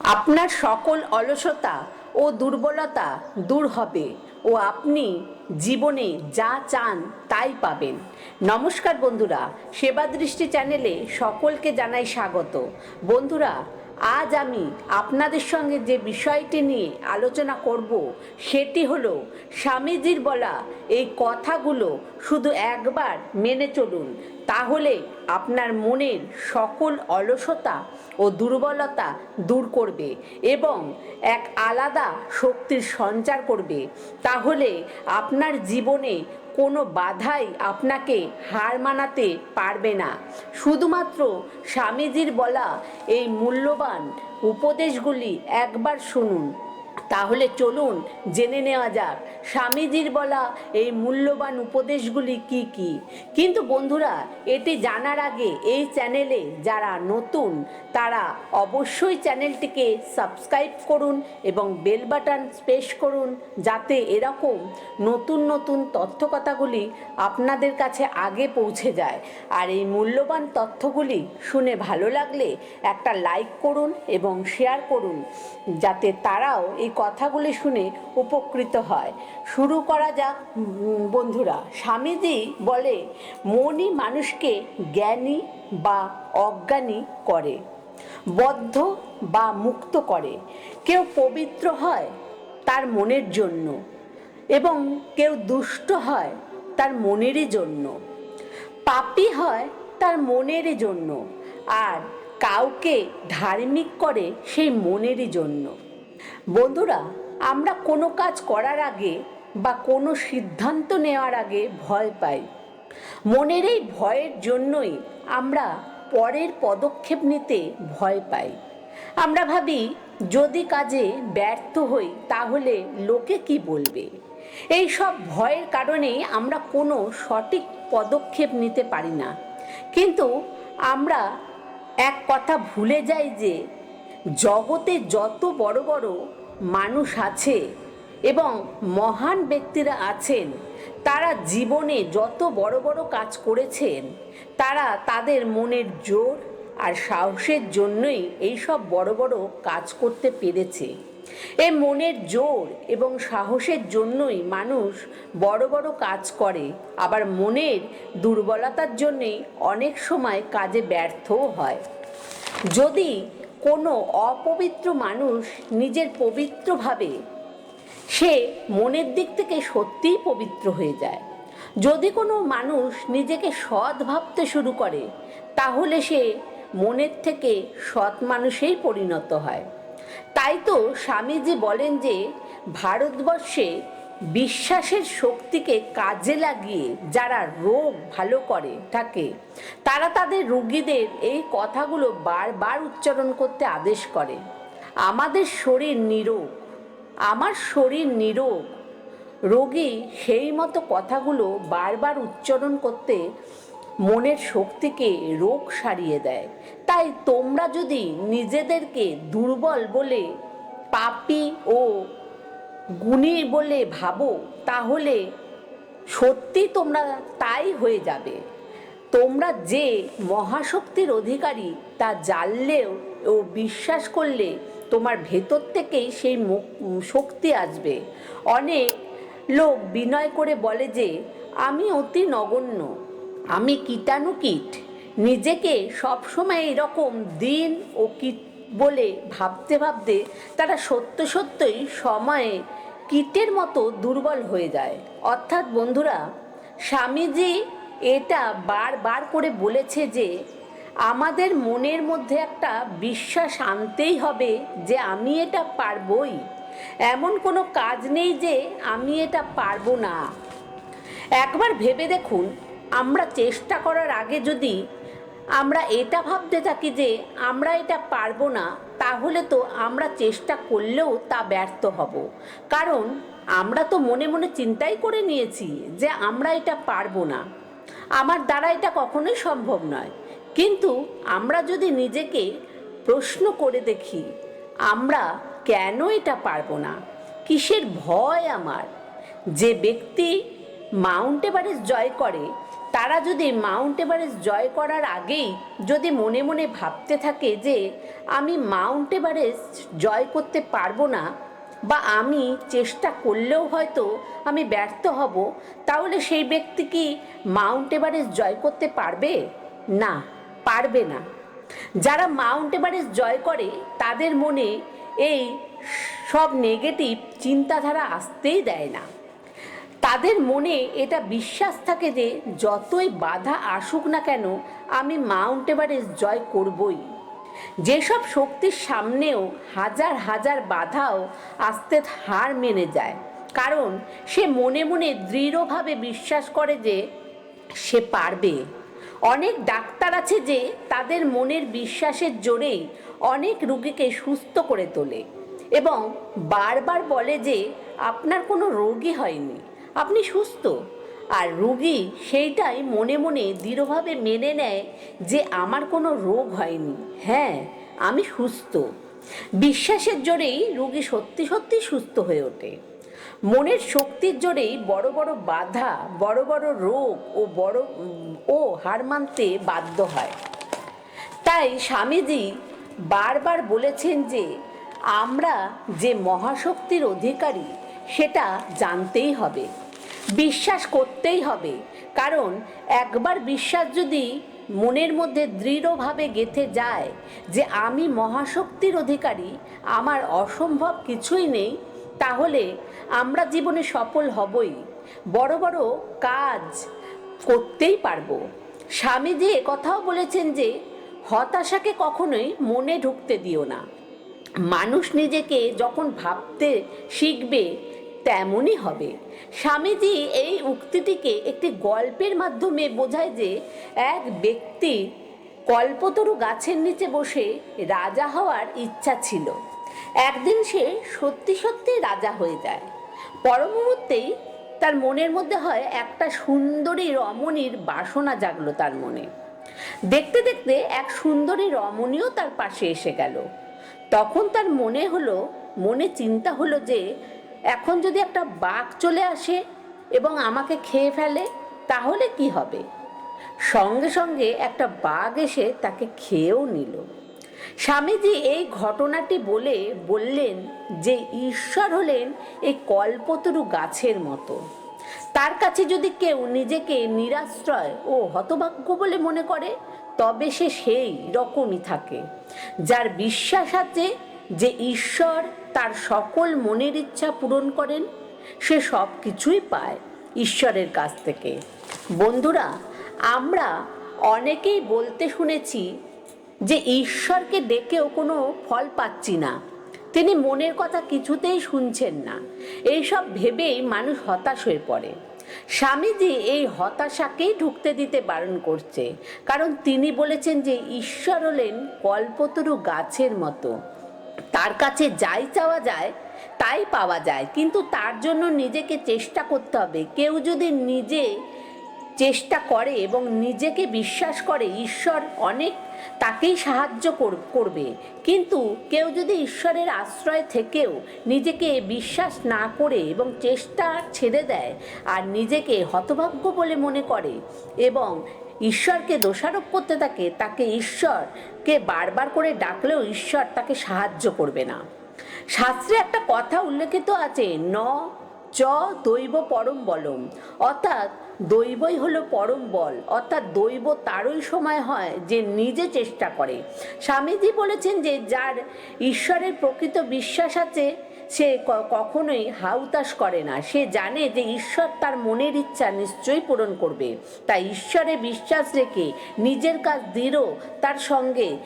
আপনার সকল অলসতা ও দুর্বলতা দূর হবে ও আপনি জীবনে যা চান তাই পাবেন। নমস্কার বন্ধুরা, সেবা দৃষ্টি চ্যানেলে সকলকে জানাই স্বাগত। বন্ধুরা আজ আমি আপনাদের সঙ্গে যে বিষয়টি নিয়ে আলোচনা করব, সেটি হলো স্বামীজির বলা এই কথাগুলো শুধু একবার মেনে চলুন। তাহলে আপনার মনের সকল অলসতা ও দুর্বলতা দূর করবে এবং এক আলাদা শক্তির সঞ্চার করবে। তাহলে আপনার জীবনে কোনো বাধাই আপনাকে হার মানাতে পারবে না। শুধুমাত্র স্বামীজির বলা এই মূল্যবান উপদেশগুলি একবার শুনুন। তাহলে চলুন জেনে নেওয়া যাক, স্বামীজির বলা এই মূল্যবান উপদেশগুলি কি কি? কিন্তু বন্ধুরা, এটি জানার আগে এই চ্যানেলে যারা নতুন, তারা অবশ্যই চ্যানেলটিকে সাবস্ক্রাইব করুন এবং বেল বাটন স্পেশ করুন যাতে এরকম নতুন নতুন তথ্যকথাগুলি আপনাদের কাছে আগে পৌঁছে যায়। আর এই মূল্যবান তথ্যগুলি শুনে ভালো লাগলে একটা লাইক করুন এবং শেয়ার করুন, যাতে তারাও এই কথাগুলি শুনে উপকৃত হয়। শুরু করা যাক বন্ধুরা। স্বামীজি বলে মনই মানুষকে জ্ঞানী বা অজ্ঞানী করে, বদ্ধ বা মুক্ত করে। কেউ পবিত্র হয়, তার মনের জন্য, এবং কেউ দুষ্ট হয়, তার মনেরই জন্য। পাপি হয়, তার মনেরই জন্য, আর কাউকে ধার্মিক করে, সেই মনেরই জন্য। বন্ধুরা, আমরা কোনো কাজ করার আগে বা কোনো সিদ্ধান্ত নেওয়ার আগে ভয় পাই। মনের এই ভয়ের জন্যই আমরা পরের পদক্ষেপ নিতে ভয় পাই। আমরা ভাবি, যদি কাজে ব্যর্থ হই, তাহলে লোকে কি বলবে? এই সব ভয়ের কারণে আমরা কোনো সঠিক পদক্ষেপ নিতে পারি না। কিন্তু আমরা এক কথা ভুলে যাই যে জগতে যত বড় বড় মানুষ আছে এবং মহান ব্যক্তিরা আছেন, তারা জীবনে যত বড় বড় কাজ করেছেন, তারা তাদের মনের জোর আর সাহসের জন্যই এইসব বড় বড় কাজ করতে পেরেছে। এ মনের জোর এবং সাহসের জন্যই মানুষ বড় বড় কাজ করে, আবার মনের দুর্বলতার জন্যেই অনেক সময় কাজে ব্যর্থও হয়। যদি কোনো অপবিত্র মানুষ নিজের পবিত্রভাবে, সে মনের দিক থেকে সত্যিই পবিত্র হয়ে যায়। যদি কোনো মানুষ নিজেকে সৎ ভাবতে শুরু করে, তাহলে সে মনের থেকে সৎ মানুষেই পরিণত হয়। তাই তো স্বামীজি বলেন যে, ভারতবর্ষে বিশ্বাসের শক্তিকে কাজে লাগিয়ে যারা রোগ ভালো করে থাকে, তারা তাদের রুগীদের এই কথাগুলো বারবার উচ্চারণ করতে আদেশ করে। আমাদের শরীর নিরোগ, আমার শরীর নিরোগ। রোগী সেই মতো কথাগুলো বারবার উচ্চারণ করতে মনের শক্তিকে রোগ সারিয়ে দেয়। তাই তোমরা যদি নিজেদেরকে দুর্বল বলে পাপি ও গুণী বলে ভাবো, তাহলে সত্যি তোমরা তাই হয়ে যাবে। তোমরা যে মহাশক্তির অধিকারী, তা জানলেও ও বিশ্বাস করলে তোমার ভেতর থেকেই সেই শক্তি আসবে। অনেক লোক বিনয় করে বলে যে, আমি অতি নগণ্য, আমি কীটাণুকীট। নিজেকে সবসময় এরকম দিন ও কীট বলে ভাবতে ভাবতে তারা সত্য সত্যই সময়ে কীটের মতো দুর্বল হয়ে যায়। অর্থাৎ বন্ধুরা, স্বামীজি এটা বারবার করে বলেছে যে, আমাদের মনের মধ্যে একটা বিশ্বাস আনতেই হবে যে আমি এটা পারবই। এমন কোনো কাজ নেই যে আমি এটা পারব না। একবার ভেবে দেখুন, আমরা চেষ্টা করার আগে যদি আমরা এটা ভাবতে থাকি যে আমরা এটা পারব না, তাহলে তো আমরা চেষ্টা করলেও তা ব্যর্থ হব। কারণ আমরা তো মনে মনে চিন্তাই করে নিয়েছি যে আমরা এটা পারব না। আমার দ্বারা এটা কখনোই সম্ভব নয়। কিন্তু আমরা যদি নিজেকে প্রশ্ন করে দেখি, আমরা কেন এটা পারব না? কিসের ভয় আমার? যে ব্যক্তি মাউন্ট এভারেস্ট জয় করে তারা যদি মাউন্ট এভারেস্ট জয় করার আগেই যদি মনে মনে ভাবতে থাকে যে আমি মাউন্ট এভারেস্ট জয় করতে পারব না বা আমি চেষ্টা করলেও হয়তো আমি ব্যর্থ হব, তাহলে সেই ব্যক্তি কি মাউন্ট এভারেস্ট জয় করতে পারবে? না পারবে না। যারা মাউন্ট এভারেস্ট জয় করে, তাদের মনে এই সব নেগেটিভ চিন্তাধারা আসতেই দেয় না। তাদের মনে এটা বিশ্বাস থাকে যে যতই বাধা আসুক না কেন, আমি মাউন্ট এভারেস্ট জয় করবই। যেসব শক্তির সামনেও হাজার হাজার বাধাও আস্তে হার মেনে যায়। কারণ সে মনে মনে দৃঢ়ভাবে বিশ্বাস করে যে সে পারবে। অনেক ডাক্তার আছে যে তাদের মনের বিশ্বাসের জোরেই অনেক রুগীকে সুস্থ করে তোলে এবং বারবার বলে যে আপনার কোনো রোগই হয়নি। আপনি সুস্থ। আর রুগী সেইটাই মনে মনে দৃঢ়ভাবে মেনে নেয় যে আমার কোনো রোগ হয়নি। হ্যাঁ আমি সুস্থ। বিশ্বাসের জোরেই রুগী সত্যি সত্যি সুস্থ হয়ে ওঠে। মনের শক্তির জোরেই বড় বড় বাধা, বড় বড় রোগ ও বড় ও হার মানতে বাধ্য হয়। তাই স্বামীজি বারবার বলেছেন যে, আমরা যে মহাশক্তির অধিকারী, সেটা জানতেই হবে। বিশ্বাস করতেই হবে। কারণ একবার বিশ্বাস যদি মনের মধ্যে দৃঢ়ভাবে গেঁথে যায় যে আমি মহাশক্তির অধিকারী, আমার অসম্ভব কিছুই নেই, তাহলে আমরা জীবনে সফল হবই। বড় বড় কাজ করতেই পারব। স্বামীজি কথাও বলেছেন যে, হতাশাকে কখনোই মনে ঢুকতে দিও না। মানুষ নিজেকে যখন ভাবতে শিখবে তেমনই হবে। স্বামীজি এই উক্তিটিকে একটি গল্পের মাধ্যমে বোঝায় যে, এক ব্যক্তি কল্পতরু গাছের নিচে বসে রাজা হওয়ার ইচ্ছা ছিল। একদিন সে সত্যি সত্যি রাজা হয়ে যায়। পর মুহূর্তেই তার মনের মধ্যে হয় একটা সুন্দরী রমণীর বাসনা জাগলো তার মনে। দেখতে দেখতে এক সুন্দরী রমণীও তার পাশে এসে গেল। তখন তার মনে হলো, মনে চিন্তা হলো যে এখন যদি একটা বাঘ চলে আসে এবং আমাকে খেয়ে ফেলে, তাহলে কি হবে? সঙ্গে সঙ্গে একটা বাঘ এসে তাকে খেয়েও নিল। স্বামীজি এই ঘটনাটি বলে বললেন যে ঈশ্বর হলেন এই কল্পতরু গাছের মতো। তার কাছে যদি কেউ নিজেকে নিরাশ্রয় ও হতভাগ্য বলে মনে করে, তবে সে সেই রকমই থাকে, যার বিশ্বাস আছে যে ঈশ্বর তার সকল মনের ইচ্ছা পূরণ করেন, সে সব কিছুই পায় ঈশ্বরের কাছ থেকে। বন্ধুরা, আমরা অনেকেই বলতে শুনেছি যে ঈশ্বরকে ডেকেও কোনো ফল পাচ্ছি না। তিনি মনের কথা কিছুতেই শুনছেন না। এইসব ভেবেই মানুষ হতাশ হয়ে পড়ে। স্বামীজি এই হতাশাকেই ঢুকতে দিতে বারণ করছে। কারণ তিনি বলেছেন যে ঈশ্বর হলেন কল্পতরু গাছের মতো। তার কাছে যাই চাওয়া যায়, তাই পাওয়া যায়। কিন্তু তার জন্য নিজেকে চেষ্টা করতে হবে। কেউ যদি নিজে চেষ্টা করে এবং নিজেকে বিশ্বাস করে ঈশ্বর অনেক তাকেই সাহায্য কর- করবে। কিন্তু কেউ যদি ঈশ্বরের আশ্রয় থেকেও নিজেকে বিশ্বাস না করে এবং চেষ্টা ছেড়ে দেয়, আর নিজেকে হতভাগ্য বলে মনে করে এবং ঈশ্বরকে দোষারোপ করতে থাকে, তাকে ঈশ্বরকে বারবার করে ডাকলেও ঈশ্বর তাকে সাহায্য করবে না। শাস্ত্রে একটা কথা উল্লেখিত আছে, ন চ দৈব পরম বলম। অর্থাৎ দৈবই হলো পরম বল, অর্থাৎ দৈব তারই সময় হয় যে নিজে চেষ্টা করে। স্বামীজি বলেছেন যে যার ঈশ্বরের প্রকৃত বিশ্বাস আছে সে কখনোই হাউতাস করে না। সে জানে যে ঈশ্বর তার মনের ইচ্ছা নিশ্চয়ই পূরণ করবে। তাই ঈশ্বরে বিশ্বাস রেখে নিজের কাজ দৃঢ় তার সঙ্গে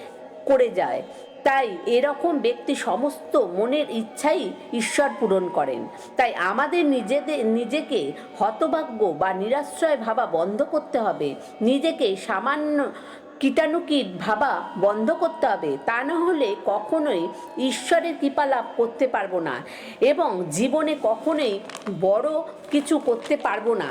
করে যায়। তাই এরকম ব্যক্তি সমস্ত মনের ইচ্ছাই ঈশ্বর পূরণ করেন। তাই আমাদের নিজেদের, নিজেকে হতভাগ্য বা নিরাশ্রয় ভাবা বন্ধ করতে হবে। নিজেকে সামান্য কীটাণুকীট ভাবা বন্ধ করতে হবে, তা না হলে কখনোই ঈশ্বরের কৃপা লাভ করতে পারব না এবং জীবনে কখনোই বড় কিছু করতে পারব না।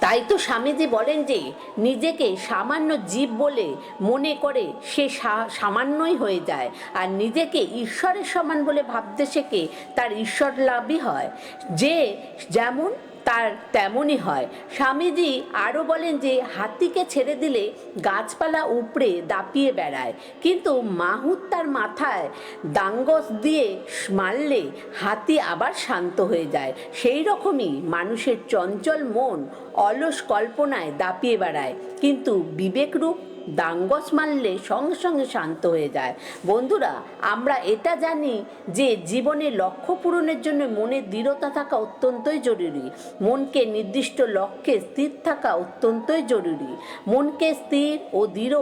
তাই তো স্বামীজি বলেন যে, নিজেকে সামান্য জীব বলে মনে করে সে সা- সামান্যই হয়ে যায় আর নিজেকে ঈশ্বরের সমান বলে ভাবতে শেখে তার ঈশ্বর লাভই হয়। যে যেমন তার তেমনই হয়। স্বামীজি আরও বলেন যে, হাতিকে ছেড়ে দিলে গাছপালা উপড়ে দাপিয়ে বেড়ায়। কিন্তু মাহুত তার মাথায় দাঙ্গস দিয়ে মারলে হাতি আবার শান্ত হয়ে যায়। সেই রকমই মানুষের চঞ্চল মন অলস কল্পনায় দাপিয়ে বেড়ায়। কিন্তু বিবেকরূপ দাঙ্গস মারলে সঙ্গে সঙ্গে শান্ত হয়ে যায়। বন্ধুরা, আমরা এটা জানি যে জীবনে লক্ষ্য পূরণের জন্য মনের দৃঢ়তা থাকা অত্যন্তই জরুরি। মনকে নির্দিষ্ট লক্ষ্যে স্থির থাকা অত্যন্তই জরুরি। মনকে স্থির ও দৃঢ়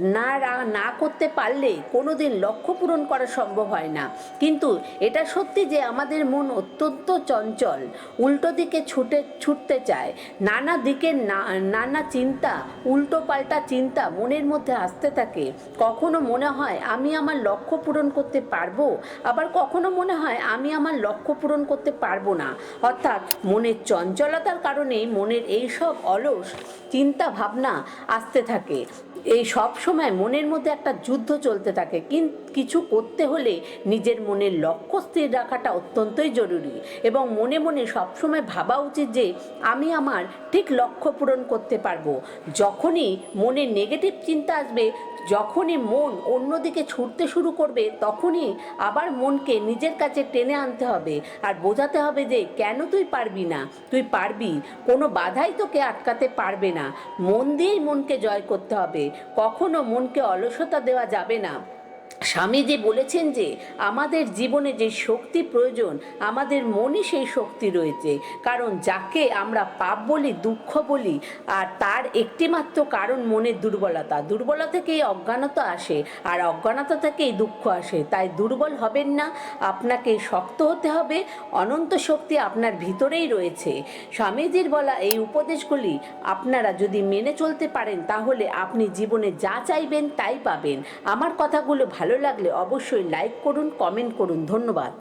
না না করতে পারলে কোনো দিন লক্ষ্য পূরণ করা সম্ভব হয় না। কিন্তু এটা সত্যি যে আমাদের মন অত্যন্ত চঞ্চল, উল্টো দিকে ছুটে, ছুটতে চায়। নানা দিকের না- নানা চিন্তা, উল্টো পাল্টা চিন্তা মনের মধ্যে আসতে থাকে। কখনো মনে হয়, আমি আমার লক্ষ্য পূরণ করতে পারব? আবার কখনো মনে হয়, আমি আমার লক্ষ্য পূরণ করতে পারব না? অর্থাৎ মনের চঞ্চলতার কারণে মনের এইসব অলস চিন্তা ভাবনা আসতে থাকে। এই সব সময় মনের মধ্যে একটা যুদ্ধ চলতে থাকে। কিন- কিছু করতে হলে নিজের মনের লক্ষ্য স্থির রাখাটা অত্যন্তই জরুরি এবং মনে মনে সবসময় ভাবা উচিত যে, আমি আমার ঠিক লক্ষ্য পূরণ করতে পারব। যখনই মনে নেগেটিভ চিন্তা আসবে যখনই মন অন্যদিকে ছুটতে শুরু করবে, তখনই আবার মনকে নিজের কাছে টেনে আনতে হবে। আর বোঝাতে হবে যে, কেন তুই পারবি না? তুই পারবি, কোনো বাধাই তোকে আটকাতে পারবে না। মন দিয়েই মনকে জয় করতে হবে। কখনো মনকে অলসতা দেওয়া যাবে না। স্বামীজি বলেছেন যে আমাদের জীবনে যে শক্তি প্রয়োজন, আমাদের মনই সেই শক্তি রয়েছে। কারণ যাকে আমরা পাপ বলি, দুঃখ বলি, আর তার একটিমাত্র কারণ মনের দুর্বলতা। দুর্বলতা থেকেই অজ্ঞানতা আসে, আর অজ্ঞানতা থেকেই দুঃখ আসে। তাই দুর্বল হবেন না, আপনাকে শক্ত হতে হবে, অনন্ত শক্তি আপনার ভিতরেই রয়েছে। স্বামীজির বলা এই উপদেশগুলি আপনারা যদি মেনে চলতে পারেন, তাহলে আপনি জীবনে যা চাইবেন, তাই পাবেন। আমার কথাগুলো ভালো লাগলে অবশ্যই লাইক করুন কমেন্ট করুন। ধন্যবাদ।